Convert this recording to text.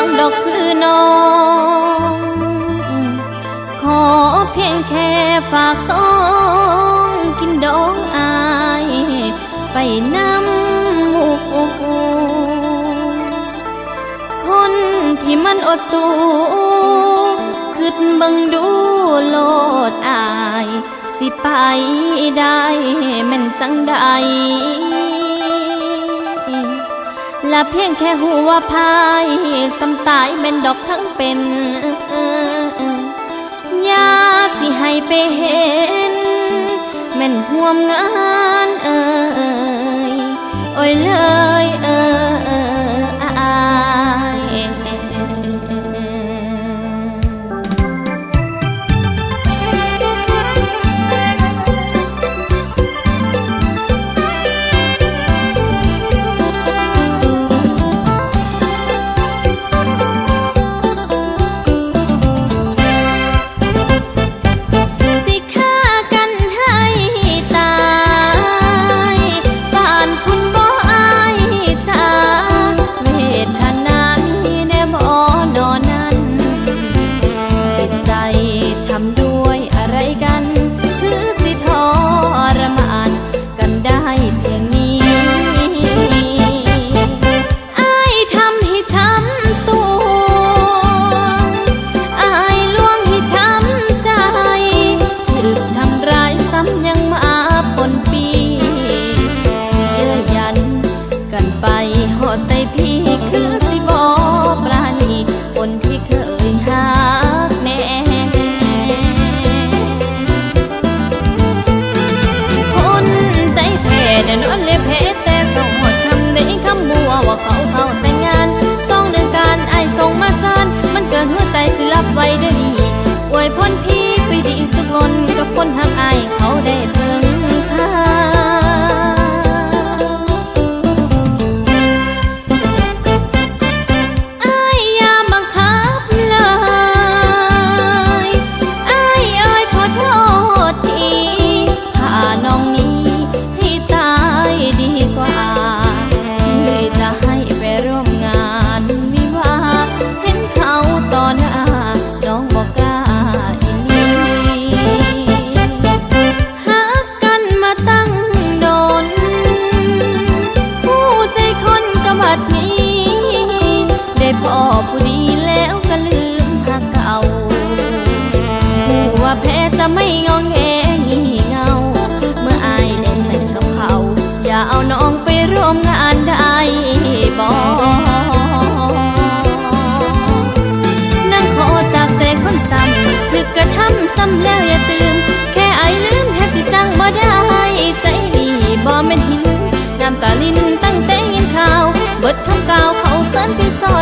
องดอกคือน้อง ขอเพียงแค่ฝากสองกินดอกอาย ไปน้ำมุกคนที่มันอดสู้คืดบังดูโลดอาย สิไปได้แม่นจังได และเพียงแค่หัวพายสัมตายเป็นดอกทั้งเป็นยาสิให้ไปเห็นแม่นห่วมงานเอ่ยโอ้ยเลย ভেদ ไม่งองแงงี่เงา เมื่ออายเด่นเป็นกับเขา อย่าเอาน้องไปร่วมงานได้บอนั่งขอจากใจคนซ้ำถึกกระทำซ้ำแล้วอย่าตื่นแค่อายลืมแค่สิจังบ่ได้ใจดีบอแม่นหินน้ำตาลินตั้งแต่ยินข่าว เบิดทำก่าวเขาเสินไปซอ